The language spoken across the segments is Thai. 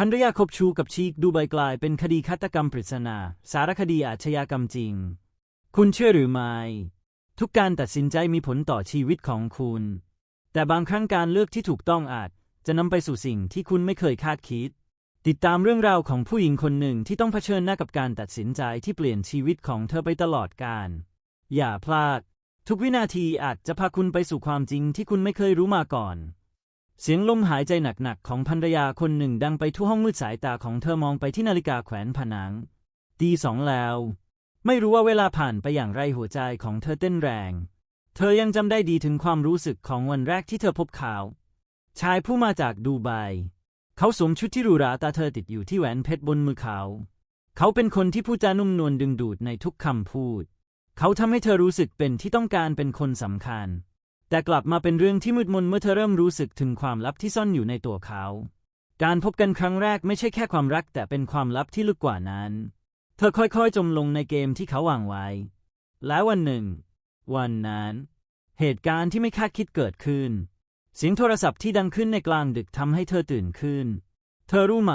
ภรรยาคบชู้กับชีกดูใบกลายเป็นคดีฆาตกรรมปริศนา สารคดีอาชญากรรมจริง คุณเชื่อหรือไม่ ทุกการตัดสินใจมีผลต่อชีวิตของคุณ แต่บางครั้งการเลือกที่ถูกต้องอาจจะนำไปสู่สิ่งที่คุณไม่เคยคาดคิด ติดตามเรื่องราวของผู้หญิงคนหนึ่งที่ต้องเผชิญหน้ากับการตัดสินใจที่เปลี่ยนชีวิตของเธอไปตลอดกาลอย่าพลาด ทุกวินาทีอาจจะพาคุณไปสู่ความจริงที่คุณไม่เคยรู้มาก่อน เสียงลมหายใจหนักๆของภรรยาคนหนึ่งดังไปทั่วห้องมืดสายตาของเธอมองไปที่นาฬิกาแขวนผนัง ตีสองแล้ว ไม่รู้ว่าเวลาผ่านไปอย่างไรหัวใจของเธอเต้นแรง เธอยังจำได้ดีถึงความรู้สึกของวันแรกที่เธอพบเขาชายผู้มาจากดูไบเขาสวมชุดที่หรูหราตาเธอติดอยู่ที่แหวนเพชรบนมือเขา เขาเป็นคนที่พูดจานุ่มนวลดึงดูดในทุกคำพูด เขาทำให้เธอรู้สึกเป็นที่ต้องการเป็นคนสำคัญ แต่กลับมาเป็นเรื่องที่มืดมนเมื่อเธอเริ่มรู้สึกถึงความลับที่ซ่อนอยู่ในตัวเขา การพบกันครั้งแรกไม่ใช่แค่ความรัก แต่เป็นความลับที่ลึกกว่านั้น เธอค่อยๆ จมลงในเกมที่เขาวางไว้ และวันหนึ่ง วันนั้น เหตุการณ์ที่ไม่คาดคิดเกิดขึ้น เสียงโทรศัพท์ที่ดังขึ้นในกลางดึกทำให้เธอตื่นขึ้น เธอรู้ไหม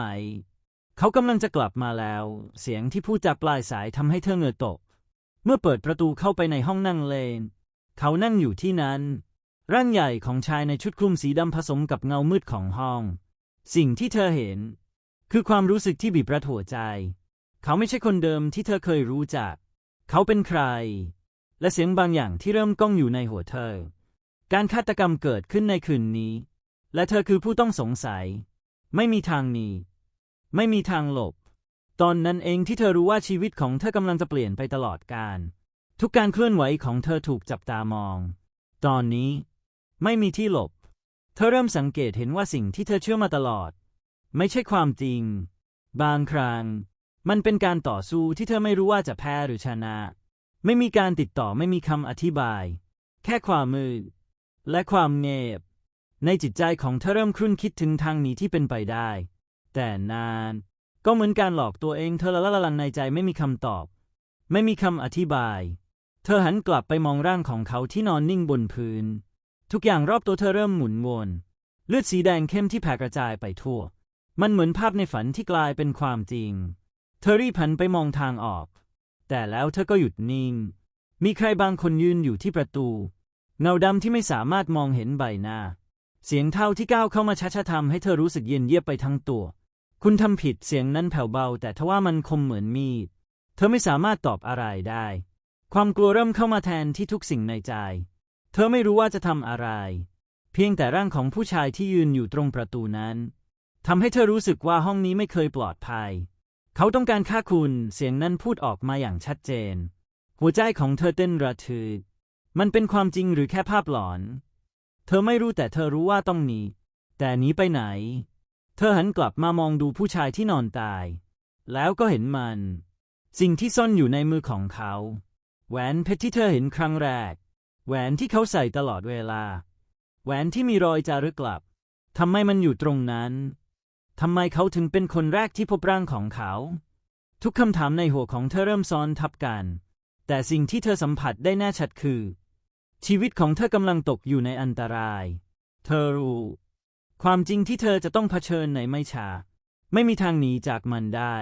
เขากำลังจะกลับมาแล้ว เสียงที่พูดจากปลายสายทำให้เธอเหงื่อตก เมื่อเปิดประตูเข้าไปในห้องนั่งเลน เขานั่งอยู่ที่นั้น ร่างใหญ่ของชายในชุดคลุมสีดำผสมกับเงามืดของห้อง สิ่งที่เธอเห็น คือความรู้สึกที่บีบรัดหัวใจ เขาไม่ใช่คนเดิมที่เธอเคยรู้จัก เขาเป็นใคร และเสียงบางอย่างที่เริ่มก้องอยู่ในหัวเธอ การฆาตกรรมเกิดขึ้นในคืนนี้ และเธอคือผู้ต้องสงสัย ไม่มีทางหนีไม่มีทางหลบ ตอนนั้นเองที่เธอรู้ว่าชีวิตของเธอกำลังจะเปลี่ยนไปตลอดกาล ทุกการเคลื่อนไหวของเธอถูกจับตามอง ตอนนี้ ไม่มีที่หลบ เธอเริ่มสังเกตเห็นว่าสิ่งที่เธอเชื่อมาตลอด ไม่ใช่ความจริง บางครั้งมันเป็นการต่อสู้ที่เธอไม่รู้ว่าจะแพ้หรือชนะ ไม่มีการติดต่อไม่มีคำอธิบาย แค่ความมืด และความเงียบ ในจิตใจของเธอเริ่มครุ่นคิดถึงทางหนีที่เป็นไปได้ แต่นาน ก็เหมือนการหลอกตัวเองเธอละละลังในใจไม่มีคำตอบ ไม่มีคำอธิบาย เธอหันกลับไปมองร่างของเขาที่นอนนิ่งบนพื้น ทุกอย่างรอบตัวเธอเริ่มหมุนวนเลือดสีแดงเข้มที่แผ่กระจายไปทั่ว มันเหมือนภาพในฝันที่กลายเป็นความจริง เธอรีบหันไปมองทางออก แต่แล้วเธอก็หยุดนิ่ง มีใครบางคนยืนอยู่ที่ประตู เงาดำที่ไม่สามารถมองเห็นใบหน้า เสียงเท้าที่ก้าวเข้ามาช้าๆทำให้เธอรู้สึกเย็นเยียบไปทั้งตัว คุณทำผิดเสียงนั้นแผ่วเบา แต่ทว่ามันคมเหมือนมีด เธอไม่สามารถตอบอะไรได้ ความกลัวเริ่มเข้ามาแทนที่ทุกสิ่งในใจ เธอไม่รู้ว่าจะทำอะไร เพียงแต่ร่างของผู้ชายที่ยืนอยู่ตรงประตูนั้นทำให้เธอรู้สึกว่าห้องนี้ไม่เคยปลอดภัย เขาต้องการฆ่าคุณ เสียงนั้นพูดออกมาอย่างชัดเจน หัวใจของเธอเต้นระทึก มันเป็นความจริงหรือแค่ภาพหลอน เธอไม่รู้แต่เธอรู้ว่าต้องหนี แต่หนีไปไหน เธอหันกลับมามองดูผู้ชายที่นอนตาย แล้วก็เห็นมัน สิ่งที่ซ่อนอยู่ในมือของเขา แหวนเพชรที่เธอเห็นครั้งแรก แหวนที่เขาใส่ตลอดเวลา แหวนที่มีรอยจารึกกลับทำไมมันอยู่ตรงนั้นทำไมเขาถึงเป็นคนแรกที่พบร่างของเขา ทุกคำถามในหัวของเธอเริ่มซ้อนทับกัน แต่สิ่งที่เธอสัมผัสได้แน่ชัดคือ ชีวิตของเธอกำลังตกอยู่ในอันตราย เธอรู้ ความจริงที่เธอจะต้องเผชิญในไม่ช้าไม่มีทางหนีจากมันได้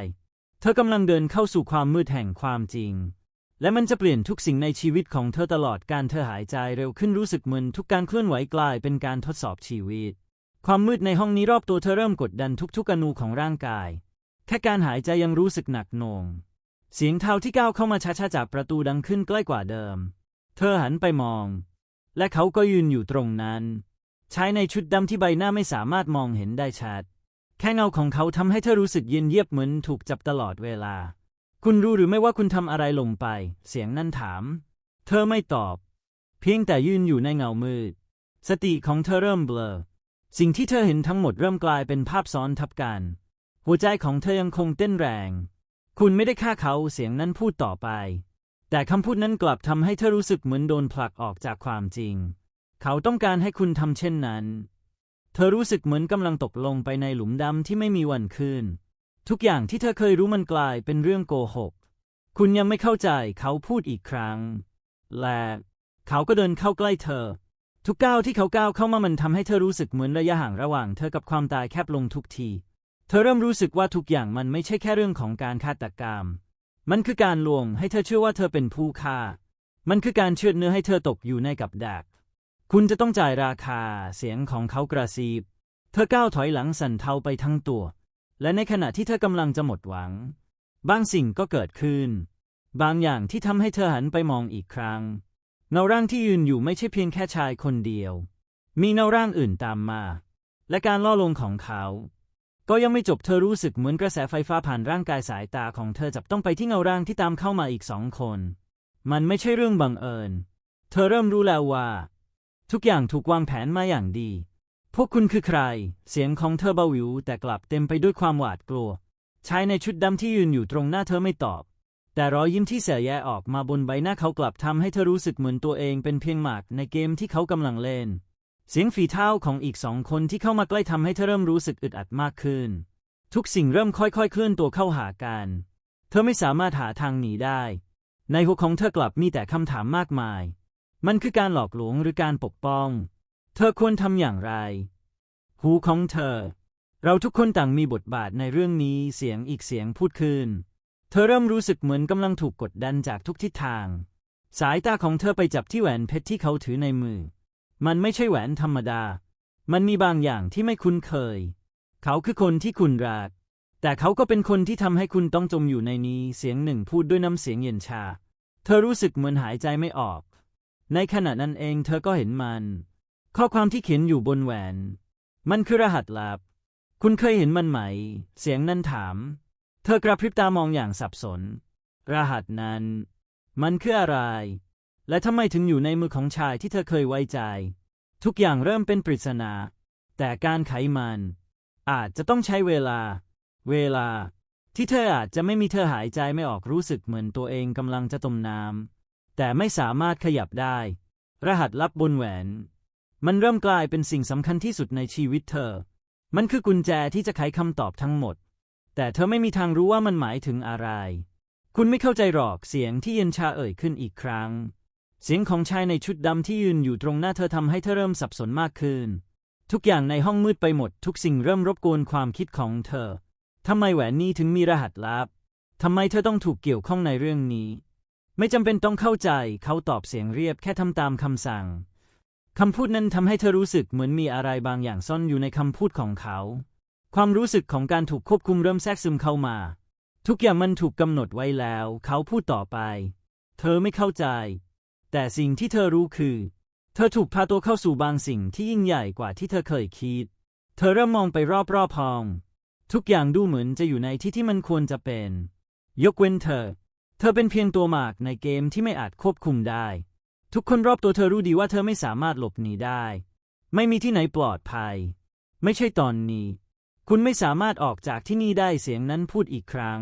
เธอกำลังเดินเข้าสู่ความมืดแห่งความจริง และมันจะเปลี่ยนทุกสิ่งในชีวิตของเธอตลอดการเธอหายใจเร็วขึ้นรู้สึกเหมือนทุกการเคลื่อนไหวกลายเป็นการทดสอบชีวิต ความมืดในห้องนี้รอบตัวเธอเริ่มกดดันทุกๆอนูของร่างกาย แค่การหายใจยังรู้สึกหนักหน่วงเสียงเท้าที่ก้าวเข้ามาช้าๆจากประตูดังขึ้นใกล้กว่าเดิม เธอหันไปมอง และเขาก็ยืนอยู่ตรงนั้น ชายในชุดดำที่ใบหน้าไม่สามารถมองเห็นได้ชัด แค่เงาของเขาทำให้เธอรู้สึกเย็นเยียบเหมือนถูกจับตลอดเวลา คุณรู้หรือไม่ว่าคุณทำอะไรลงไป เสียงนั่นถาม เธอไม่ตอบ เพียงแต่ยืนอยู่ในเงามืด สติของเธอเริ่มเบลอ สิ่งที่เธอเห็นทั้งหมดเริ่มกลายเป็นภาพซ้อนทับกัน หัวใจของเธอยังคงเต้นแรง คุณไม่ได้ฆ่าเขาเสียงนั้นพูดต่อไป แต่คำพูดนั้นกลับทำให้เธอรู้สึกเหมือนโดนผลักออกจากความจริง เขาต้องการให้คุณทำเช่นนั้น เธอรู้สึกเหมือนกำลังตกลงไปในหลุมดำที่ไม่มีวันคืน ทุกอย่างที่เธอเคยรู้มันกลายเป็นเรื่องโกหก คุณยังไม่เข้าใจเขาพูดอีกครั้ง และเขาก็เดินเข้าใกล้เธอ ทุกก้าวที่เขาก้าวเข้ามามันทำให้เธอรู้สึกเหมือนระยะห่างระหว่างเธอกับความตายแคบลงทุกที เธอเริ่มรู้สึกว่าทุกอย่างมันไม่ใช่แค่เรื่องของการฆาตกรรม มันคือการลวงให้เธอเชื่อว่าเธอเป็นผู้ฆ่า มันคือการเชือดเนื้อให้เธอตกอยู่ในกับดัก คุณจะต้องจ่ายราคา เสียงของเขากระซิบ เธอก้าวถอยหลังสั่นเทาไปทั้งตัว และในขณะที่เธอกำลังจะหมดหวัง บางสิ่งก็เกิดขึ้น บางอย่างที่ทำให้เธอหันไปมองอีกครั้งเงาร่างที่ยืนอยู่ไม่ใช่เพียงแค่ชายคนเดียว มีเงาร่างอื่นตามมา และการล่อลวงของเขา ก็ยังไม่จบเธอรู้สึกเหมือนกระแสไฟฟ้าผ่านร่างกายสายตาของเธอจับต้องไปที่เงาร่างที่ตามเข้ามาอีกสองคน มันไม่ใช่เรื่องบังเอิญ เธอเริ่มรู้แล้วว่า ทุกอย่างถูกวางแผนมาอย่างดี พวกคุณคือใคร เสียงของเธอเบาหวิว แต่กลับเต็มไปด้วยความหวาดกลัว ชายในชุดดำที่ยืนอยู่ตรงหน้าเธอไม่ตอบ แต่รอยยิ้มที่เสียแย่ออกมาบนใบหน้าเขากลับทำให้เธอรู้สึกเหมือนตัวเองเป็นเพียงหมากในเกมที่เขากำลังเล่น เสียงฝีเท้าของอีกสองคนที่เข้ามาใกล้ทำให้เธอเริ่มรู้สึกอึดอัดมากขึ้น ทุกสิ่งเริ่มค่อยๆ เคลื่อนตัวเข้าหากัน เธอไม่สามารถหาทางหนีได้ ในหัวของเธอกลับมีแต่คำถามมากมาย มันคือการหลอกลวงหรือการปกป้อง เธอควรทำอย่างไร หูของเธอ เราทุกคนต่างมีบทบาทในเรื่องนี้เสียงอีกเสียงพูดขึ้น เธอเริ่มรู้สึกเหมือนกำลังถูกกดดันจากทุกทิศทาง สายตาของเธอไปจับที่แหวนเพชรที่เขาถือในมือ มันไม่ใช่แหวนธรรมดา มันมีบางอย่างที่ไม่คุ้นเคย เขาคือคนที่คุณรัก แต่เขาก็เป็นคนที่ทำให้คุณต้องจมอยู่ในนี้เสียงหนึ่งพูดด้วยน้ำเสียงเย็นชา เธอรู้สึกเหมือนหายใจไม่ออก ในขณะนั้นเองเธอก็เห็นมัน ข้อความที่เขียนอยู่บนแหวน มันคือรหัสลับ คุณเคยเห็นมันไหม เสียงนั้นถาม เธอกระพริบตามองอย่างสับสน รหัสนั้น มันคืออะไร และทำไมถึงอยู่ในมือของชายที่เธอเคยไว้ใจ ทุกอย่างเริ่มเป็นปริศนา แต่การไขมัน อาจจะต้องใช้เวลา เวลา ที่เธออาจจะไม่มีเธอหายใจไม่ออกรู้สึกเหมือนตัวเองกำลังจะจมน้ำแต่ไม่สามารถขยับได้ รหัสลับบนแหวน มันเริ่มกลายเป็นสิ่งสำคัญที่สุดในชีวิตเธอ มันคือกุญแจที่จะไขคำตอบทั้งหมด แต่เธอไม่มีทางรู้ว่ามันหมายถึงอะไร คุณไม่เข้าใจหรอกเสียงที่เย็นชาเอ่ยขึ้นอีกครั้ง เสียงของชายในชุดดำที่ยืนอยู่ตรงหน้าเธอทำให้เธอเริ่มสับสนมากขึ้น ทุกอย่างในห้องมืดไปหมด ทุกสิ่งเริ่มรบกวนความคิดของเธอทำไมแหวนนี้ถึงมีรหัสลับทำไมเธอต้องถูกเกี่ยวข้องในเรื่องนี้ ไม่จำเป็นต้องเข้าใจเขาตอบเสียงเรียบแค่ทำตามคำสั่ง คำพูดนั้นทำให้เธอรู้สึกเหมือนมีอะไรบางอย่างซ่อนอยู่ในคำพูดของเขา ความรู้สึกของการถูกควบคุมเริ่มแทรกซึมเข้ามา ทุกอย่างมันถูกกำหนดไว้แล้ว เขาพูดต่อไป เธอไม่เข้าใจ แต่สิ่งที่เธอรู้คือ เธอถูกพาตัวเข้าสู่บางสิ่งที่ยิ่งใหญ่กว่าที่เธอเคยคิด เธอเริ่มมองไปรอบๆห้อง ทุกอย่างดูเหมือนจะอยู่ในที่ที่มันควรจะเป็น ยกเว้นเธอ เธอเป็นเพียงตัวหมากในเกมที่ไม่อาจควบคุมได้ ทุกคนรอบตัวเธอรู้ดีว่าเธอไม่สามารถหลบหนีได้ ไม่มีที่ไหนปลอดภัย ไม่ใช่ตอนนี้ คุณไม่สามารถออกจากที่นี่ได้เสียงนั้นพูดอีกครั้ง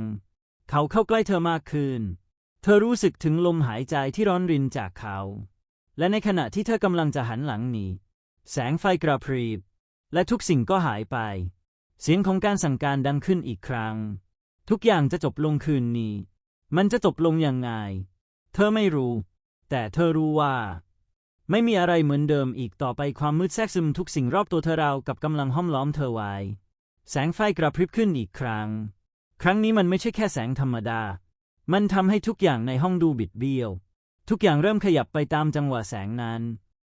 เขาเข้าใกล้เธอมากขึ้น เธอรู้สึกถึงลมหายใจที่ร้อนรินจากเขา และในขณะที่เธอกำลังจะหันหลังหนีแสงไฟกระพริบ และทุกสิ่งก็หายไป เสียงของการสั่งการดังขึ้นอีกครั้ง ทุกอย่างจะจบลงคืนนี้ มันจะจบลงยังไง เธอไม่รู้ แต่เธอรู้ว่า ไม่มีอะไรเหมือนเดิมอีกต่อไปความมืดแทรกซึมทุกสิ่งรอบตัวเธอราวกับกำลังห้อมล้อมเธอไว้ แสงไฟกระพริบขึ้นอีกครั้ง ครั้งนี้มันไม่ใช่แค่แสงธรรมดา มันทำให้ทุกอย่างในห้องดูบิดเบี้ยว ทุกอย่างเริ่มขยับไปตามจังหวะแสงนั้น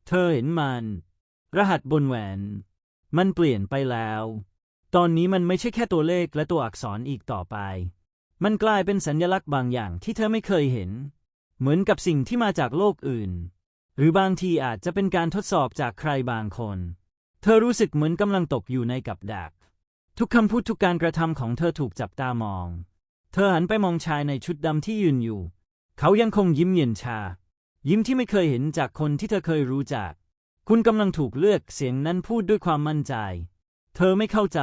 เธอเห็นมัน รหัสบนแหวน มันเปลี่ยนไปแล้ว ตอนนี้มันไม่ใช่แค่ตัวเลขและตัวอักษรอีกต่อไป มันกลายเป็นสัญลักษณ์บางอย่างที่เธอไม่เคยเห็น เหมือนกับสิ่งที่มาจากโลกอื่น หรือบางทีอาจจะเป็นการทดสอบจากใครบางคน เธอรู้สึกเหมือนกำลังตกอยู่ในกับดัก ทุกคำพูดทุกการกระทำของเธอถูกจับตามอง เธอหันไปมองชายในชุดดำที่ยืนอยู่ เขายังคงยิ้มเย็นชา ยิ้มที่ไม่เคยเห็นจากคนที่เธอเคยรู้จัก คุณกำลังถูกเลือกเสียงนั้นพูดด้วยความมั่นใจ เธอไม่เข้าใจ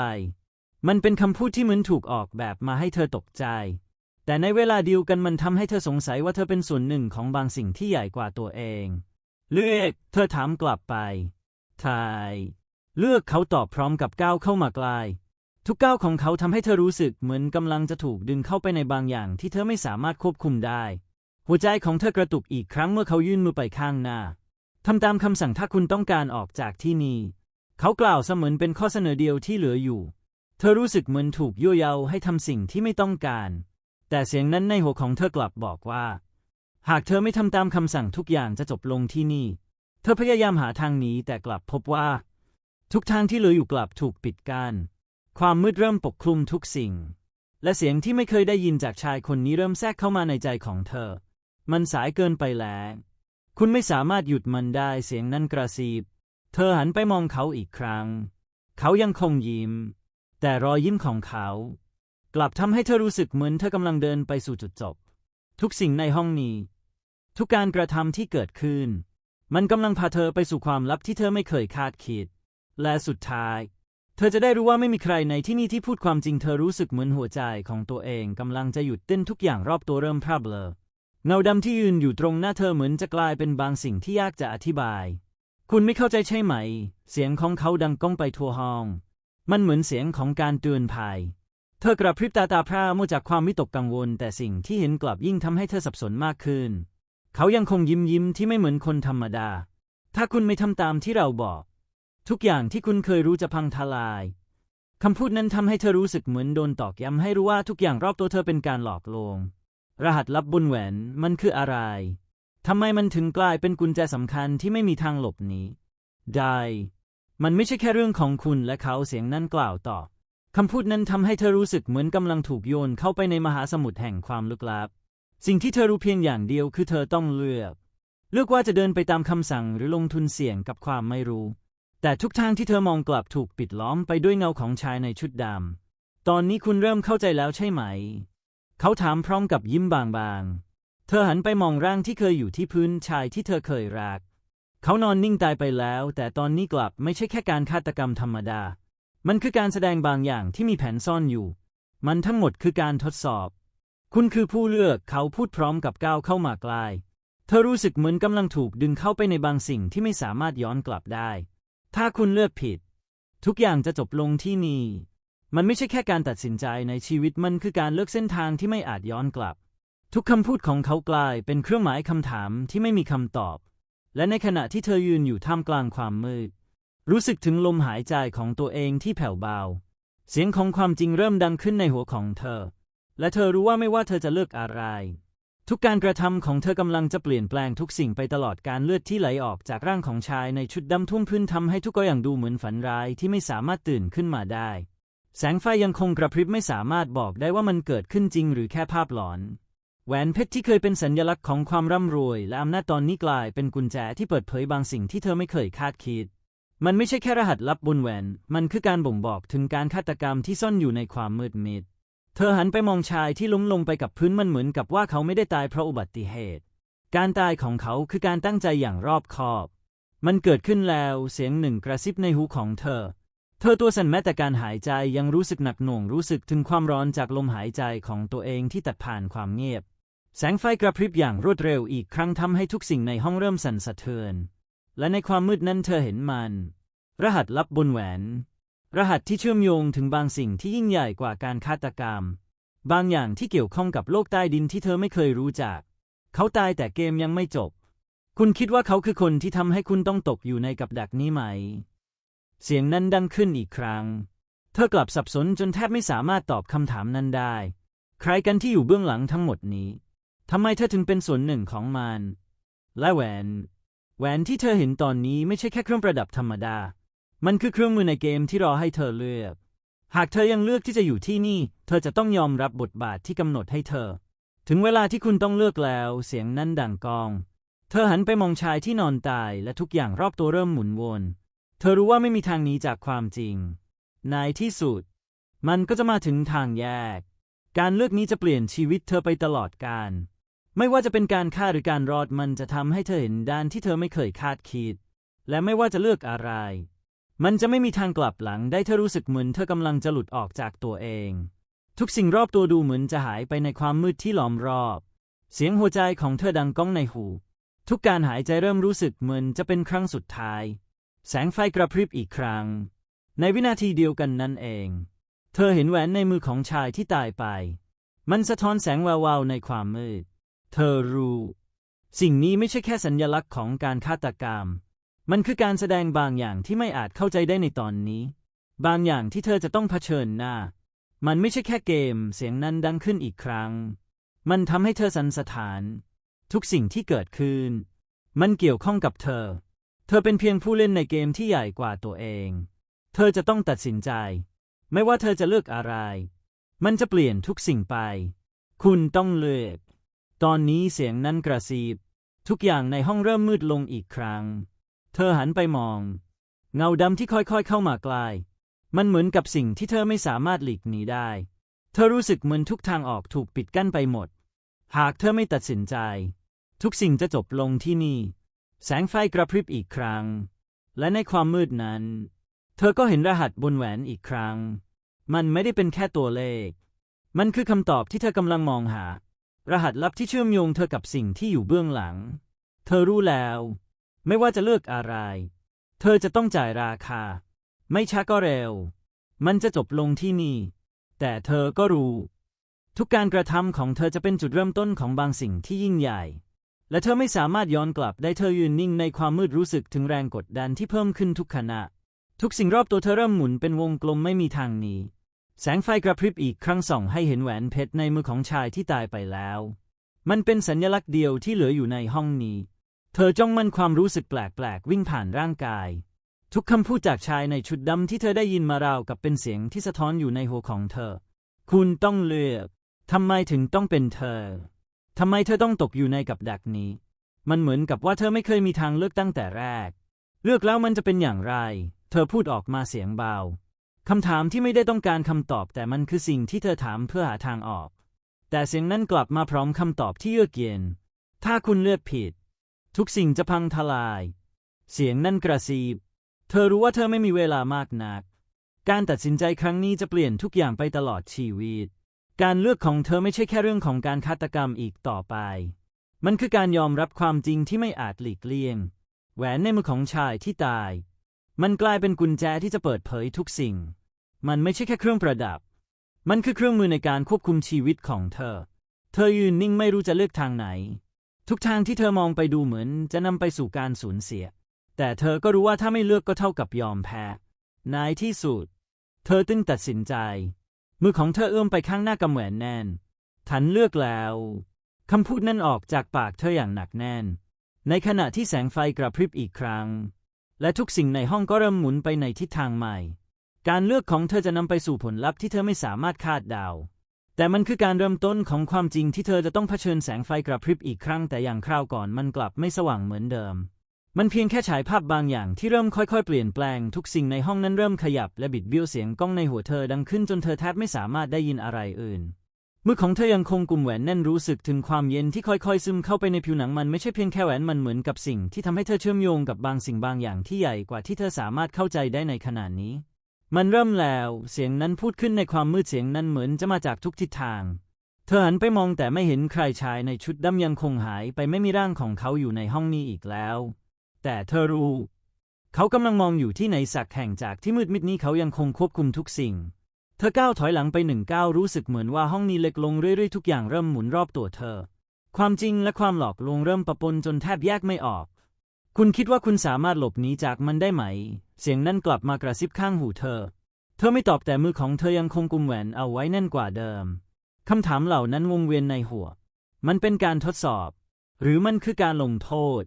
มันเป็นคำพูดที่เหมือนถูกออกแบบมาให้เธอตกใจ แต่ในเวลาเดียวกันมันทำให้เธอสงสัยว่าเธอเป็นส่วนหนึ่งของบางสิ่งที่ใหญ่กว่าตัวเอง เลือก เธอถามกลับไป ทาย เลือกเขาตอบพร้อมกับก้าวเข้ามาใกล้ทุกก้าวของเขาทำให้เธอรู้สึกเหมือนกำลังจะถูกดึงเข้าไปในบางอย่างที่เธอไม่สามารถควบคุมได้ หัวใจของเธอกระตุกอีกครั้งเมื่อเขายื่นมือไปข้างหน้าทำตามคำสั่งถ้าคุณต้องการออกจากที่นี่ เขากล่าวเสมือนเป็นข้อเสนอเดียวที่เหลืออยู่ เธอรู้สึกเหมือนถูกยั่วเยาให้ทำสิ่งที่ไม่ต้องการ แต่เสียงนั้นในหัวของเธอกลับบอกว่า หากเธอไม่ทำตามคำสั่งทุกอย่างจะจบลงที่นี่ เธอพยายามหาทางหนีแต่กลับพบว่า ทุกทางที่เหลืออยู่กลับถูกปิดกัน้นความมืดเริ่มปกคลุมทุกสิ่ง และเสียงที่ไม่เคยได้ยินจากชายคนนี้เริ่มแทรกเข้ามาในใจของเธอ มันสายเกินไปแล้ว คุณไม่สามารถหยุดมันได้เสียงนั้นกระซิบเธอหันไปมองเขาอีกครั้ง เขายังคงยิ้ม แต่รอยยิ้มของเขา กลับทำให้เธอรู้สึกเหมือนเธอกำลังเดินไปสู่จุดจบ ทุกสิ่งในห้องนี้ ทุกการกระทำที่เกิดขึ้น มันกำลังพาเธอไปสู่ความลับที่เธอไม่เคยคาดคิด และสุดท้าย เธอจะได้รู้ว่าไม่มีใครในที่นี่ที่พูดความจริงเธอรู้สึกเหมือนหัวใจของตัวเองกำลังจะหยุดเต้นทุกอย่างรอบตัวเริ่มพร่าเบลอเงาดำที่ยืนอยู่ตรงหน้าเธอเหมือนจะกลายเป็นบางสิ่งที่ยากจะอธิบาย คุณไม่เข้าใจใช่ไหม เสียงของเขาดังก้องไปทั่วห้อง มันเหมือนเสียงของการเตือนภัย เธอกระพริบตาตาพร่ามัวจากความวิตกกังวล แต่สิ่งที่เห็นกลับยิ่งทำให้เธอสับสนมากขึ้น เขายังคงยิ้มยิ้มที่ไม่เหมือนคนธรรมดา ถ้าคุณไม่ทำตามที่เราบอก ทุกอย่างที่คุณเคยรู้จะพังทลายคำพูดนั้นทำให้เธอรู้สึกเหมือนโดนตอกย้ำให้รู้ว่าทุกอย่างรอบตัวเธอเป็นการหลอกลวง รหัสลับบนแหวนมันคืออะไรทำไมมันถึงกลายเป็นกุญแจสำคัญที่ไม่มีทางหลบหนีได้ มันไม่ใช่แค่เรื่องของคุณและเขาเสียงนั้นกล่าวต่อ คำพูดนั้นทำให้เธอรู้สึกเหมือนกำลังถูกโยนเข้าไปในมหาสมุทรแห่งความลึกลับ สิ่งที่เธอรู้เพียงอย่างเดียวคือเธอต้องเลือก เลือกว่าจะเดินไปตามคำสั่งหรือลงทุนเสี่ยงกับความไม่รู้ แต่ทุกทางที่เธอมองกลับถูกปิดล้อมไปด้วยเงาของชายในชุดดำ ตอนนี้คุณเริ่มเข้าใจแล้วใช่ไหม เขาถามพร้อมกับยิ้มบางๆ เธอหันไปมองร่างที่เคยอยู่ที่พื้นชายที่เธอเคยรัก เขานอนนิ่งตายไปแล้ว แต่ตอนนี้กลับไม่ใช่แค่การฆาตกรรมธรรมดา มันคือการแสดงบางอย่างที่มีแผนซ่อนอยู่ มันทั้งหมดคือการทดสอบ คุณคือผู้เลือกเขาพูดพร้อมกับก้าวเข้ามาใกล้เธอรู้สึกเหมือนกำลังถูกดึงเข้าไปในบางสิ่งที่ไม่สามารถย้อนกลับได้ ถ้าคุณเลือกผิด ทุกอย่างจะจบลงที่นี่ มันไม่ใช่แค่การตัดสินใจในชีวิตมันคือการเลือกเส้นทางที่ไม่อาจย้อนกลับ ทุกคำพูดของเขากลายเป็นเครื่องหมายคำถามที่ไม่มีคำตอบ และในขณะที่เธอยืนอยู่ท่ามกลางความมืด รู้สึกถึงลมหายใจของตัวเองที่แผ่วเบา เสียงของความจริงเริ่มดังขึ้นในหัวของเธอ และเธอรู้ว่าไม่ว่าเธอจะเลือกอะไร ทุกการกระทำของเธอกำลังจะเปลี่ยนแปลงทุกสิ่งไปตลอดการเลือดที่ไหลออกจากร่างของชายในชุดดำทุ่มพื้นทำให้ทุกอย่างดูเหมือนฝันร้ายที่ไม่สามารถตื่นขึ้นมาได้ แสงไฟยังคงกระพริบไม่สามารถบอกได้ว่ามันเกิดขึ้นจริงหรือแค่ภาพหลอนแหวนเพชรที่เคยเป็นสัญญลักษณ์ของความร่ำรวย และอำนาจตอนนี้กลายเป็นกุญแจที่เปิดเผยบางสิ่งที่เธอไม่เคยคาดคิด มันไม่ใช่แค่รหัสลับบนแหวน มันคือการบ่งบอกถึงการฆาตกรรมที่ซ่อนอยู่ในความมืดมิด เธอหันไปมองชายที่ล้มลงไปกับพื้นมันเหมือนกับว่าเขาไม่ได้ตายเพราะอุบัติเหตุ การตายของเขาคือการตั้งใจอย่างรอบคอบ มันเกิดขึ้นแล้วเสียงหนึ่งกระซิบในหูของเธอ เธอตัวสั่นแม้แต่การหายใจยังรู้สึกหนักหน่วงรู้สึกถึงความร้อนจากลมหายใจของตัวเองที่ตัดผ่านความเงียบ แสงไฟกระพริบอย่างรวดเร็วอีกครั้งทำให้ทุกสิ่งในห้องเริ่มสั่นสะเทือน และในความมืดนั้นเธอเห็นมัน รหัสลับบนแหวน รหัสที่เชื่อมโยงถึงบางสิ่งที่ยิ่งใหญ่กว่าการฆาตกรรม บางอย่างที่เกี่ยวข้องกับโลกใต้ดินที่เธอไม่เคยรู้จัก เขาตายแต่เกมยังไม่จบ คุณคิดว่าเขาคือคนที่ทำให้คุณต้องตกอยู่ในกับดักนี้ไหม เสียงนั้นดังขึ้นอีกครั้ง เธอกลับสับสนจนแทบไม่สามารถตอบคำถามนั้นได้ ใครกันที่อยู่เบื้องหลังทั้งหมดนี้ทำไมเธอถึงเป็นส่วนหนึ่งของมัน และแหวน แหวนที่เธอเห็นตอนนี้ไม่ใช่แค่เครื่องประดับธรรมดา มันคือเครื่องมือในเกมที่รอให้เธอเลือก หากเธอยังเลือกที่จะอยู่ที่นี่ เธอจะต้องยอมรับบทบาทที่กำหนดให้เธอ ถึงเวลาที่คุณต้องเลือกแล้ว เสียงนั้นดังกอง เธอหันไปมองชายที่นอนตายและทุกอย่างรอบตัวเริ่มหมุนวน เธอรู้ว่าไม่มีทางหนีจากความจริง ในที่สุด มันก็จะมาถึงทางแยก การเลือกนี้จะเปลี่ยนชีวิตเธอไปตลอดกาล ไม่ว่าจะเป็นการฆ่าหรือการรอดมันจะทำให้เธอเห็นด้านที่เธอไม่เคยคาดคิด และไม่ว่าจะเลือกอะไร มันจะไม่มีทางกลับหลังได้เธอรู้สึกเหมือนเธอกำลังจะหลุดออกจากตัวเอง ทุกสิ่งรอบตัวดูเหมือนจะหายไปในความมืดที่ล้อมรอบ เสียงหัวใจของเธอดังก้องในหู ทุกการหายใจเริ่มรู้สึกเหมือนจะเป็นครั้งสุดท้าย แสงไฟกระพริบอีกครั้ง ในวินาทีเดียวกันนั่นเอง เธอเห็นแหวนในมือของชายที่ตายไป มันสะท้อนแสงวาวๆในความมืด เธอรู้ สิ่งนี้ไม่ใช่แค่สัญญลักษณ์ของการฆาตกรรม มันคือการแสดงบางอย่างที่ไม่อาจเข้าใจได้ในตอนนี้ บางอย่างที่เธอจะต้องเผชิญหน้า มันไม่ใช่แค่เกม เสียงนั้นดังขึ้นอีกครั้ง มันทำให้เธอสันสถาน ทุกสิ่งที่เกิดขึ้น มันเกี่ยวข้องกับเธอ เธอเป็นเพียงผู้เล่นในเกมที่ใหญ่กว่าตัวเอง เธอจะต้องตัดสินใจ ไม่ว่าเธอจะเลือกอะไร มันจะเปลี่ยนทุกสิ่งไป คุณต้องเลือก ตอนนี้เสียงนั้นกระซิบทุกอย่างในห้องเริ่มมืดลงอีกครั้ง เธอหันไปมอง เงาดำที่ค่อยๆเข้ามาใกล้มันเหมือนกับสิ่งที่เธอไม่สามารถหลีกหนีได้ เธอรู้สึกเหมือนทุกทางออกถูกปิดกั้นไปหมด หากเธอไม่ตัดสินใจ ทุกสิ่งจะจบลงที่นี่ แสงไฟกระพริบอีกครั้ง และในความมืดนั้น เธอก็เห็นรหัสบนแหวนอีกครั้ง มันไม่ได้เป็นแค่ตัวเลข มันคือคำตอบที่เธอกำลังมองหา รหัสลับที่เชื่อมโยงเธอกับสิ่งที่อยู่เบื้องหลัง เธอรู้แล้ว ไม่ว่าจะเลือกอะไร เธอจะต้องจ่ายราคา ไม่ช้าก็เร็ว มันจะจบลงที่นี่ แต่เธอก็รู้ ทุกการกระทำของเธอจะเป็นจุดเริ่มต้นของบางสิ่งที่ยิ่งใหญ่ และเธอไม่สามารถย้อนกลับได้เธอยืนนิ่งในความมืดรู้สึกถึงแรงกดดันที่เพิ่มขึ้นทุกขณะ ทุกสิ่งรอบตัวเธอเริ่มหมุนเป็นวงกลมไม่มีทางหนี แสงไฟกระพริบอีกครั้งส่องให้เห็นแหวนเพชรในมือของชายที่ตายไปแล้ว มันเป็นสัญลักษณ์เดียวที่เหลืออยู่ในห้องนี้ เธอจ้องมันความรู้สึกแปลกๆวิ่งผ่านร่างกาย ทุกคำพูดจากชายในชุดดำที่เธอได้ยินมาราวกับเป็นเสียงที่สะท้อนอยู่ในหัวของเธอ คุณต้องเลือกทำไมถึงต้องเป็นเธอทำไมเธอต้องตกอยู่ในกับดักนี้ มันเหมือนกับว่าเธอไม่เคยมีทางเลือกตั้งแต่แรก เลือกแล้วมันจะเป็นอย่างไร เธอพูดออกมาเสียงเบา คำถามที่ไม่ได้ต้องการคำตอบ แต่มันคือสิ่งที่เธอถามเพื่อหาทางออก แต่เสียงนั้นกลับมาพร้อมคำตอบที่เยือกเย็น ถ้าคุณเลือกผิด ทุกสิ่งจะพังทลาย เสียงนั่นกระซิบ เธอรู้ว่าเธอไม่มีเวลามากนัก การตัดสินใจครั้งนี้จะเปลี่ยนทุกอย่างไปตลอดชีวิต การเลือกของเธอไม่ใช่แค่เรื่องของการฆาตกรรมอีกต่อไป มันคือการยอมรับความจริงที่ไม่อาจหลีกเลี่ยง แหวนในมือของชายที่ตาย มันกลายเป็นกุญแจที่จะเปิดเผยทุกสิ่ง มันไม่ใช่แค่เครื่องประดับ มันคือเครื่องมือในการควบคุมชีวิตของเธอ เธอยืนนิ่งไม่รู้จะเลือกทางไหน ทุกทางที่เธอมองไปดูเหมือนจะนำไปสู่การสูญเสีย แต่เธอก็รู้ว่าถ้าไม่เลือกก็เท่ากับยอมแพ้ในที่สุด เธอตึงตัดสินใจ มือของเธอเอื้อมไปข้างหน้ากำแหวนแน่นทันเลือกแล้วคำพูดนั้นออกจากปากเธออย่างหนักแน่น ในขณะที่แสงไฟกระพริบอีกครั้ง และทุกสิ่งในห้องก็เริ่มหมุนไปในทิศทางใหม่ การเลือกของเธอจะนำไปสู่ผลลัพธ์ที่เธอไม่สามารถคาดเดา แต่มันคือการเริ่มต้นของความจริงที่เธอจะต้องเผชิญแสงไฟกระพริบอีกครั้ง แต่อย่างคราวก่อนมันกลับไม่สว่างเหมือนเดิม มันเพียงแค่ฉายภาพบางอย่างที่เริ่มค่อยๆ เปลี่ยนแปลง ทุกสิ่งในห้องนั้นเริ่มขยับและบิดเบี้ยวเสียงก้องในหัวเธอดังขึ้นจนเธอแทบไม่สามารถได้ยินอะไรอื่น มือของเธอยังคงกุมแหวนแน่นรู้สึกถึงความเย็นที่ค่อยๆซึมเข้าไปในผิวหนังมันไม่ใช่เพียงแค่แหวนมันเหมือนกับสิ่งที่ทำให้เธอเชื่อมโยงกับบางสิ่งบางอย่างที่ใหญ่กว่าที่เธอสามารถเข้าใจได้ในขณะนี้ มันเริ่มแล้ว เสียงนั้นพูดขึ้นในความมืดเสียงนั้นเหมือนจะมาจากทุกทิศทาง เธอหันไปมองแต่ไม่เห็นใครชายในชุดดำยังคงหายไปไม่มีร่างของเขาอยู่ในห้องนี้อีกแล้ว แต่เธอรู้ เขากำลังมองอยู่ที่ไหนสักแห่งจากที่มืดมิดนี้เขายังคงควบคุมทุกสิ่ง เธอก้าวถอยหลังไปหนึ่งก้าวรู้สึกเหมือนว่าห้องนี้เล็กลงเรื่อยๆทุกอย่างเริ่มหมุนรอบตัวเธอ ความจริงและความหลอกลวงเริ่มปะปนจนแทบแยกไม่ออก คุณคิดว่าคุณสามารถหลบหนีจากมันได้ไหม เสียงนั้นกลับมากระซิบข้างหูเธอ เธอไม่ตอบแต่มือของเธอยังคงกุมแหวนเอาไว้แน่นกว่าเดิมคำถามเหล่านั้นวงเวียนในหัว มันเป็นการทดสอบ หรือมันคือการลงโทษ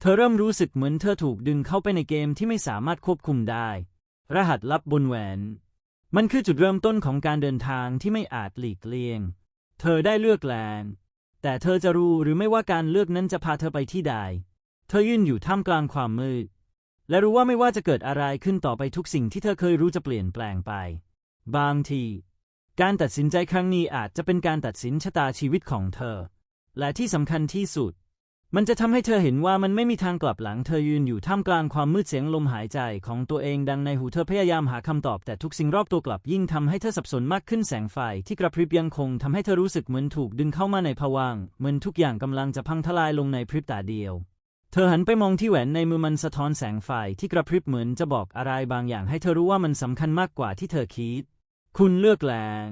เธอเริ่มรู้สึกเหมือนเธอถูกดึงเข้าไปในเกมที่ไม่สามารถควบคุมได้ รหัสลับบนแหวน มันคือจุดเริ่มต้นของการเดินทางที่ไม่อาจหลีกเลี่ยง เธอได้เลือกแลนแต่เธอจะรู้หรือไม่ว่าการเลือกนั้นจะพาเธอไปที่ใด เธอยืนอยู่ท่ามกลางความมืด และรู้ว่าไม่ว่าจะเกิดอะไรขึ้นต่อไปทุกสิ่งที่เธอเคยรู้จะเปลี่ยนแปลงไป บางที การตัดสินใจครั้งนี้อาจจะเป็นการตัดสินชะตาชีวิตของเธอ และที่สำคัญที่สุด มันจะทำให้เธอเห็นว่ามันไม่มีทางกลับหลังเธอยืนอยู่ท่ามกลางความมืดเสียงลมหายใจของตัวเองดังในหูเธอพยายามหาคำตอบแต่ทุกสิ่งรอบตัวกลับยิ่งทำให้เธอสับสนมากขึ้นแสงไฟที่กระพริบยังคงทำให้เธอรู้สึกเหมือนถูกดึงเข้ามาในภวังค์เหมือนทุกอย่างกำลังจะพังทลายลงในพริบตาเดียว เธอหันไปมองที่แหวนในมือมันสะท้อนแสงไฟที่กระพริบเหมือนจะบอกอะไรบางอย่างให้เธอรู้ว่ามันสำคัญมากกว่าที่เธอคิด คุณเลือกแรง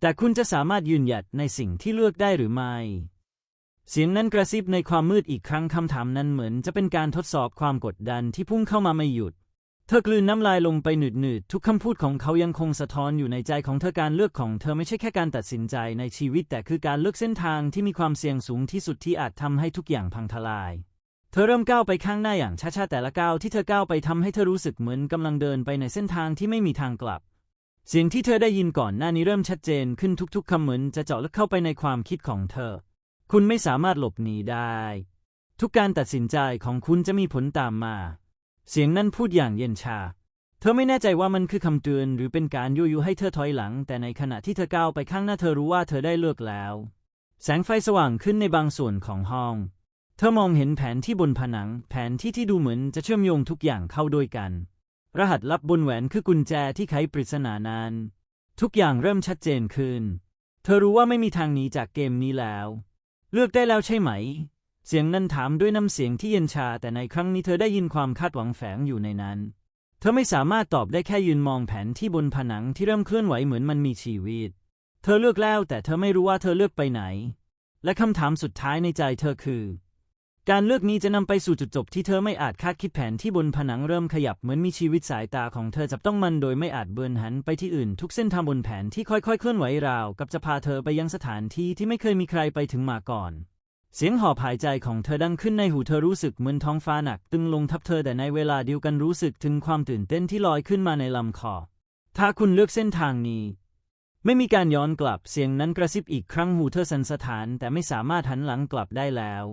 แต่คุณจะสามารถยืนหยัดในสิ่งที่เลือกได้หรือไม่ เสียงนั้นกระซิบในความมืดอีกครั้งคำถามนั้นเหมือนจะเป็นการทดสอบความกดดันที่พุ่งเข้ามาไม่หยุด เธอกลืนน้ำลายลงไปหนืดๆ ทุกคำพูดของเขายังคงสะท้อนอยู่ในใจของเธอการเลือกของเธอไม่ใช่แค่การตัดสินใจในชีวิต แต่คือการเลือกเส้นทางที่มีความเสี่ยงสูงที่สุดที่อาจทำให้ทุกอย่างพังทลาย เธอเริ่มก้าวไปข้างหน้าอย่างช้าๆแต่ละก้าวที่เธอก้าวไปทำให้เธอรู้สึกเหมือนกำลังเดินไปในเส้นทางที่ไม่มีทางกลับเสียงที่เธอได้ยินก่อนหน้านี้เริ่มชัดเจนขึ้นทุกๆคำเหมือนจะเจาะลึกเข้าไปในความคิดของเธอ คุณไม่สามารถหลบหนีได้ ทุกการตัดสินใจของคุณจะมีผลตามมา เสียงนั้นพูดอย่างเย็นชา เธอไม่แน่ใจว่ามันคือคำเตือนหรือเป็นการยุยยุให้เธอถอยหลัง แต่ในขณะที่เธอก้าวไปข้างหน้าเธอรู้ว่าเธอได้เลือกแล้ว แสงไฟสว่างขึ้นในบางส่วนของห้อง เธอมองเห็นแผนที่บนผนัง แผนที่ที่ดูเหมือนจะเชื่อมโยงทุกอย่างเข้าด้วยกัน รหัสลับบนแหวนคือกุญแจที่ไขปริศนานั้น ทุกอย่างเริ่มชัดเจนขึ้น เธอรู้ว่าไม่มีทางหนีจากเกมนี้แล้ว เลือกได้แล้วใช่ไหม เสียงนั้นถามด้วยน้ำเสียงที่เย็นชา แต่ในครั้งนี้เธอได้ยินความคาดหวังแฝงอยู่ในนั้น เธอไม่สามารถตอบได้แค่ยืนมองแผนที่บนผนังที่เริ่มเคลื่อนไหวเหมือนมันมีชีวิต เธอเลือกแล้วแต่เธอไม่รู้ว่าเธอเลือกไปไหน และคำถามสุดท้ายในใจเธอคือ การเลือกนี้จะนำไปสู่จุดจบที่เธอไม่อาจคาดคิดแผนที่บนผนังเริ่มขยับเหมือนมีชีวิตสายตาของเธอจับต้องมันโดยไม่อาจเบือนหันไปที่อื่น ทุกเส้นทางบนแผนที่ค่อยๆ เคลื่อนไหวราว กับจะพาเธอไปยังสถานที่ที่ไม่เคยมีใครไปถึงมาก่อน เสียงหอบหายใจของเธอดังขึ้นในหูเธอรู้สึกเหมือนท้องฟ้าหนัก ตึงลงทับเธอแต่ในเวลาเดียวกันรู้สึกถึงความตื่นเต้นที่ลอยขึ้นมาในลำคอ ถ้าคุณเลือกเส้นทางนี้ ไม่มีการย้อนกลับเสียงนั้นกระซิบอีกครั้งหูเธอสันสะท้านแต่ไม่สามารถหันหลังกลับได้แล้ว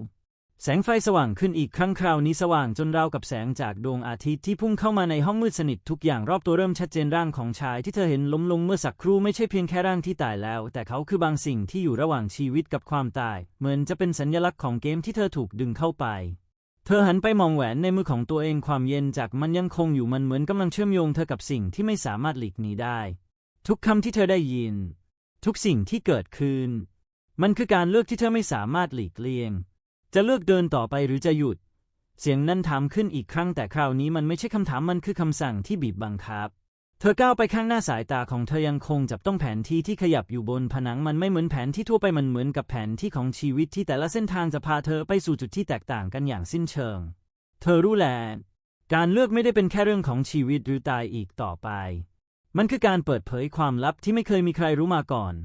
แสงไฟสว่างขึ้นอีกครั้งคราวนี้สว่างจนราวกับแสงจากดวงอาทิตย์ที่พุ่งเข้ามาในห้องมืดสนิททุกอย่างรอบตัวเริ่มชัดเจนร่างของชายที่เธอเห็นล้มลงเมื่อสักครู่ไม่ใช่เพียงแค่ร่างที่ตายแล้ว แต่เขาคือบางสิ่งที่อยู่ระหว่างชีวิตกับความตาย เหมือนจะเป็นสัญลักษณ์ของเกมที่เธอถูกดึงเข้าไป เธอหันไปมองแหวนในมือของตัวเองความเย็นจากมันยังคงอยู่มันเหมือนกำลังเชื่อมโยงเธอกับสิ่งที่ไม่สามารถหลีกหนีได้ ทุกคำที่เธอได้ยิน ทุกสิ่งที่เกิดขึ้น มันคือการเลือกที่เธอไม่สามารถหลีกเลี่ยง จะเลือกเดินต่อไปหรือจะหยุด เสียงนั้นถามขึ้นอีกครั้งแต่คราวนี้มันไม่ใช่คำถามมันคือคำสั่งที่บีบบังคับ เธอก้าวไปข้างหน้าสายตาของเธอยังคงจับต้องแผนที่ที่ขยับอยู่บนผนังมันไม่เหมือนแผนที่ทั่วไปมันเหมือนกับแผนที่ของชีวิตที่แต่ละเส้นทางจะพาเธอไปสู่จุดที่แตกต่างกันอย่างสิ้นเชิง เธอรู้แหละการเลือกไม่ได้เป็นแค่เรื่องของชีวิตหรือตายอีกต่อไป มันคือการเปิดเผยความลับที่ไม่เคยมีใครรู้มาก่อน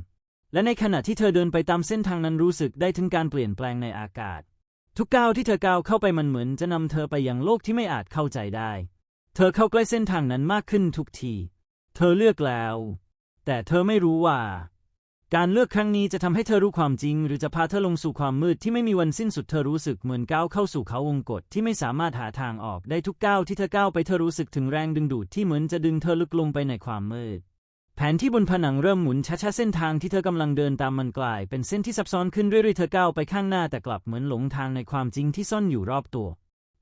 และในขณะที่เธอเดินไปตามเส้นทางนั้นรู้สึกได้ถึงการเปลี่ยนแปลงในอากาศ ทุกก้าวที่เธอก้าวเข้าไปมันเหมือนจะนำเธอไปยังโลกที่ไม่อาจเข้าใจได้ เธอเข้าใกล้เส้นทางนั้นมากขึ้นทุกที เธอเลือกแล้ว แต่เธอไม่รู้ว่า การเลือกครั้งนี้จะทำให้เธอรู้ความจริง หรือจะพาเธอลงสู่ความมืดที่ไม่มีวันสิ้นสุด เธอรู้สึกเหมือนก้าวเข้าสู่เขาวงกฏที่ไม่สามารถหาทางออกได้ทุกก้าวที่เธอก้าวไปเธอรู้สึกถึงแรงดึงดูดที่เหมือนจะดึงเธอลึกลงไปในความมืด แผนที่บนผนังเริ่มหมุนช้าๆเส้นทางที่เธอกำลังเดินตามมันกลาย เป็นเส้นที่ซับซ้อนขึ้นเรื่อยๆเธอก้าวไปข้างหน้าแต่กลับเหมือนหลงทางในความจริงที่ซ่อนอยู่รอบตัว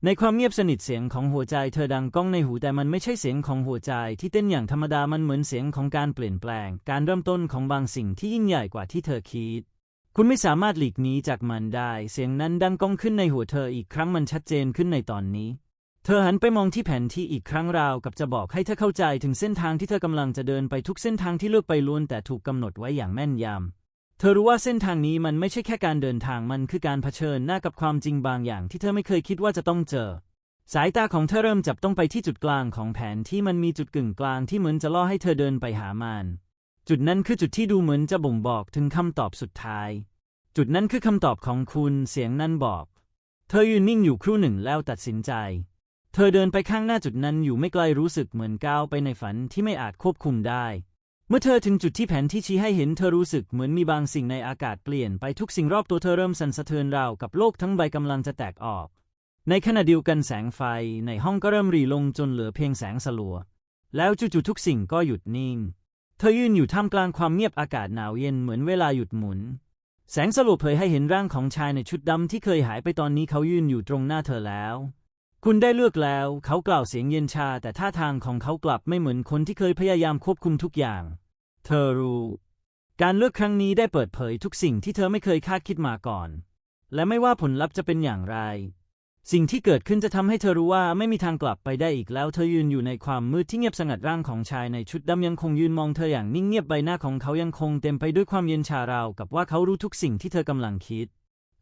ในความเงียบสนิทเสียงของหัวใจเธอดังก้องในหูแต่มันไม่ใช่เสียงของหัวใจ ที่เต้นอย่างธรรมดามันเหมือนเสียงของการเปลี่ยนแปลง การเริ่มต้นของบางสิ่งที่ยิ่งใหญ่กว่าที่เธอคิด คุณไม่สามารถหลีกหนีจากมันได้ เสียงนั้นดังก้องขึ้นในหัวเธออีกครั้งมันชัดเจนขึ้นในตอนนี้ ธอหันไปมองที่แผนที่อีกครั้งราวกับจะบอกให้เธอเข้าใจถึงเส้นทางที่เธอกำลังจะเดินไปทุกเส้นทางที่เลือกไปล้วนแต่ถูกกำหนดไว้อย่างแม่นยำ เธอรู้ว่าเส้นทางนี้มันไม่ใช่แค่การเดินทางมันคือการเผชิญหน้ากับความจริงบางอย่างที่เธอไม่เคยคิดว่าจะต้องเจอ สายตาของเธอเริ่มจับต้องไปที่จุดกลางของแผนที่มันมีจุดกึ่งกลางที่เหมือนจะล่อให้เธอเดินไปหามัน จุดนั้นคือจุดที่ดูเหมือนจะบ่งบอกถึงคำตอบสุดท้าย จุดนั้นคือคำตอบของคุณเสียงนั้นบอก เธอยืนนิ่งอยู่ครู่หนึ่งแล้วตัดสินใจ เธอเดินไปข้างหน้าจุดนั้นอยู่ไม่ไกลรู้สึกเหมือนก้าวไปในฝันที่ไม่อาจควบคุมได้ เมื่อเธอถึงจุดที่แผนที่ชี้ให้เห็นเธอรู้สึกเหมือนมีบางสิ่งในอากาศเปลี่ยนไปทุกสิ่งรอบตัวเธอเริ่มสั่นสะเทือนราวกับโลกทั้งใบกำลังจะแตกออก ในขณะเดียวกันแสงไฟในห้องก็เริ่มรีลงจนเหลือเพียงแสงสลัว แล้วจู่ๆทุกสิ่งก็หยุดนิ่ง เธอยืนอยู่ท่ามกลางความเงียบอากาศหนาวเย็นเหมือนเวลาหยุดหมุน แสงสลัวเผยให้เห็นร่างของชายในชุดดำที่เคยหายไปตอนนี้เขายืนอยู่ตรงหน้าเธอแล้ว คุณได้เลือกแล้ว เขากล่าวเสียงเย็นชา แต่ท่าทางของเขากลับไม่เหมือนคนที่เคยพยายามควบคุมทุกอย่าง เธอรู้ การเลือกครั้งนี้ได้เปิดเผยทุกสิ่งที่เธอไม่เคยคาดคิดมาก่อน และไม่ว่าผลลัพธ์จะเป็นอย่างไร สิ่งที่เกิดขึ้นจะทำให้เธอรู้ว่าไม่มีทางกลับไปได้อีกแล้ว เธอยืนอยู่ในความมืดที่เงียบสงัดร่างของชายในชุดดำยังคงยืนมองเธออย่างนิ่งเงียบใบหน้าของเขายังคงเต็มไปด้วยความเย็นชาราวกับว่าเขารู้ทุกสิ่งที่เธอกำลังคิด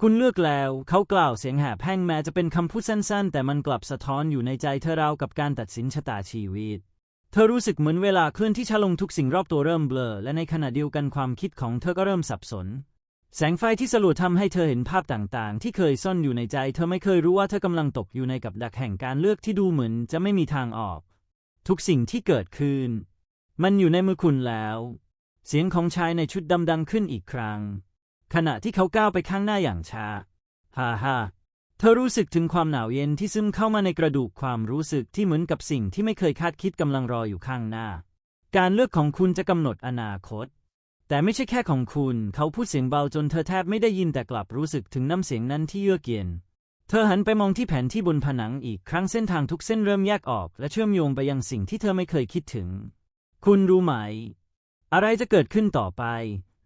คุณเลือกแล้วเขากล่าวเสียงแหบแห้งแม้จะเป็นคำพูดสั้นๆ แต่มันกลับสะท้อนอยู่ในใจเธอราวกับการตัดสินชะตาชีวิต เธอรู้สึกเหมือนเวลาเคลื่อนที่ช้าลงทุกสิ่งรอบตัวเริ่มเบลอ และในขณะเดียวกันความคิดของเธอก็เริ่มสับสน แสงไฟที่สลัวทำให้เธอเห็นภาพต่างๆ ที่เคยซ่อนอยู่ในใจ เธอไม่เคยรู้ว่าเธอกำลังตกอยู่ในกับดักแห่งการเลือกที่ดูเหมือนจะไม่มีทางออก ทุกสิ่งที่เกิดขึ้น มันอยู่ในมือคุณแล้ว เสียงของชายในชุดดำดังขึ้นอีกครั้ง ขณะที่เขาก้าวไปข้างหน้าอย่างช้าฮ่าฮ่าเธอรู้สึกถึงความหนาวเย็นที่ซึมเข้ามาในกระดูกความรู้สึกที่เหมือนกับสิ่งที่ไม่เคยคาดคิดกำลังรออยู่ข้างหน้า การเลือกของคุณจะกำหนดอนาคต แต่ไม่ใช่แค่ของคุณ เขาพูดเสียงเบาจนเธอแทบไม่ได้ยินแต่กลับรู้สึกถึงน้ำเสียงนั้นที่เยือกเย็น เธอหันไปมองที่แผนที่บนผนังอีกครั้งเส้นทางทุกเส้นเริ่มแยกออก และเชื่อมโยงไปยังสิ่งที่เธอไม่เคยคิดถึง คุณรู้ไหม อะไรจะเกิดขึ้นต่อไป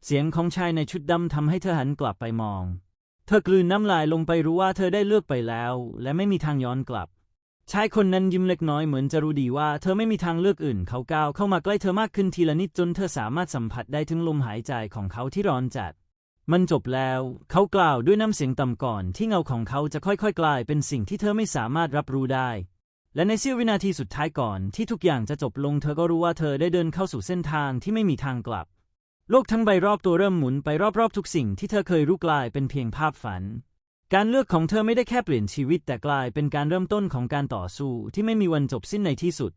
เสียงของชายในชุดดำทำให้เธอหันกลับไปมอง เธอกลืนน้ำลายลงไปรู้ว่าเธอได้เลือกไปแล้ว และไม่มีทางย้อนกลับ ชายคนนั้นยิ้มเล็กน้อยเหมือนจะรู้ดีว่าเธอไม่มีทางเลือกอื่น เขาก้าวเข้ามาใกล้เธอมากขึ้นทีละนิดจนเธอสามารถสัมผัสได้ถึงลมหายใจของเขาที่ร้อนจัด มันจบแล้ว เขากล่าวด้วยน้ำเสียงต่ำก่อน ที่เงาของเขาจะค่อยๆ กลายเป็นสิ่งที่เธอไม่สามารถรับรู้ได้และในเสี้ยววินาทีสุดท้ายก่อนที่ทุกอย่างจะจบลงเธอก็รู้ว่าเธอได้เดินเข้าสู่เส้นทางที่ไม่มีทางกลับ โลกทั้งใบรอบตัวเริ่มหมุนไปรอบๆทุกสิ่งที่เธอเคยรู้กลายเป็นเพียงภาพฝัน การเลือกของเธอไม่ได้แค่เปลี่ยนชีวิตแต่กลายเป็นการเริ่มต้นของการต่อสู้ที่ไม่มีวันจบสิ้นในที่สุด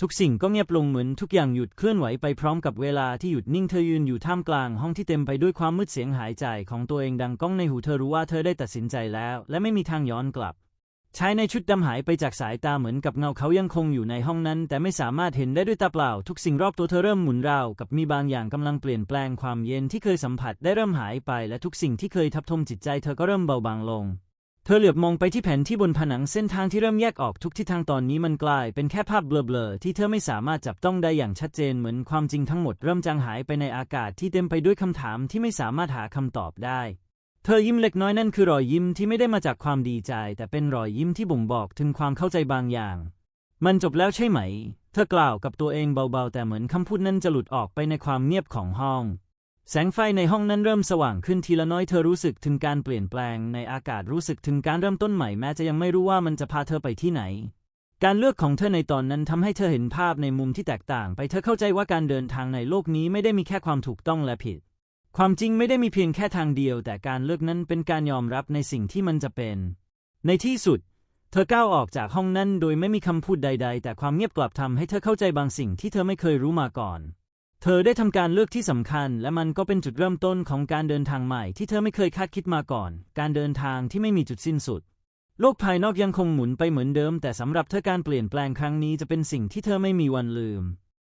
ทุกสิ่งก็เงียบลงเหมือนทุกอย่างหยุดเคลื่อนไหวไปพร้อมกับเวลาที่หยุดนิ่งเธอยืนอยู่ท่ามกลางห้องที่เต็มไปด้วยความมืดเสียงหายใจของตัวเองดังก้องในหูเธอรู้ว่าเธอได้ตัดสินใจแล้ว และไม่มีทางย้อนกลับ ชายในชุดดำหายไปจากสายตาเหมือนกับเงาเขายังคงอยู่ในห้องนั้น แต่ไม่สามารถเห็นได้ด้วยตาเปล่า ทุกสิ่งรอบตัวเธอเริ่มหมุนราวกับมีบางอย่างกำลังเปลี่ยนแปลงความเย็นที่เคยสัมผัสได้เริ่มหายไป และทุกสิ่งที่เคยทับถมจิตใจเธอก็เริ่มเบาบางลง เธอเหลือบมองไปที่แผ่นที่บนผนังเส้นทางที่เริ่มแยกออกทุกทิศทางตอนนี้มันกลายเป็นแค่ภาพเบลอๆที่เธอไม่สามารถจับต้องได้อย่างชัดเจนเหมือนความจริงทั้งหมดเริ่มจางหายไปในอากาศที่เต็มไปด้วยคำถามที่ไม่สามารถหาคำตอบได้ เธอยิ้มเล็กน้อยนั่นคือรอยยิ้มที่ไม่ได้มาจากความดีใจ แต่เป็นรอยยิ้มที่บ่งบอกถึงความเข้าใจบางอย่าง มันจบแล้วใช่ไหม เธอกล่าวกับตัวเองเบาๆ แต่เหมือนคำพูดนั้นจะหลุดออกไปในความเงียบของห้อง แสงไฟในห้องนั้นเริ่มสว่างขึ้นทีละน้อยเธอรู้สึกถึงการเปลี่ยนแปลงในอากาศรู้สึกถึงการเริ่มต้นใหม่แม้จะยังไม่รู้ว่ามันจะพาเธอไปที่ไหน การเลือกของเธอในตอนนั้นทำให้เธอเห็นภาพในมุมที่แตกต่าง ไปเธอเข้าใจว่าการเดินทางในโลกนี้ไม่ได้มีแค่ความถูกต้องและผิด ความจริงไม่ได้มีเพียงแค่ทางเดียว แต่การเลือกนั้นเป็นการยอมรับในสิ่งที่มันจะเป็น ในที่สุด เธอก้าวออกจากห้องนั้นโดยไม่มีคำพูดใด ๆ แต่ความเงียบกลับทำให้เธอเข้าใจบางสิ่งที่เธอไม่เคยรู้มาก่อน เธอได้ทำการเลือกที่สำคัญ และมันก็เป็นจุดเริ่มต้นของการเดินทางใหม่ที่เธอไม่เคยคาดคิดมาก่อน การเดินทางที่ไม่มีจุดสิ้นสุด โลกภายนอกยังคงหมุนไปเหมือนเดิม แต่สำหรับเธอการเปลี่ยนแปลงครั้งนี้จะเป็นสิ่งที่เธอไม่มีวันลืม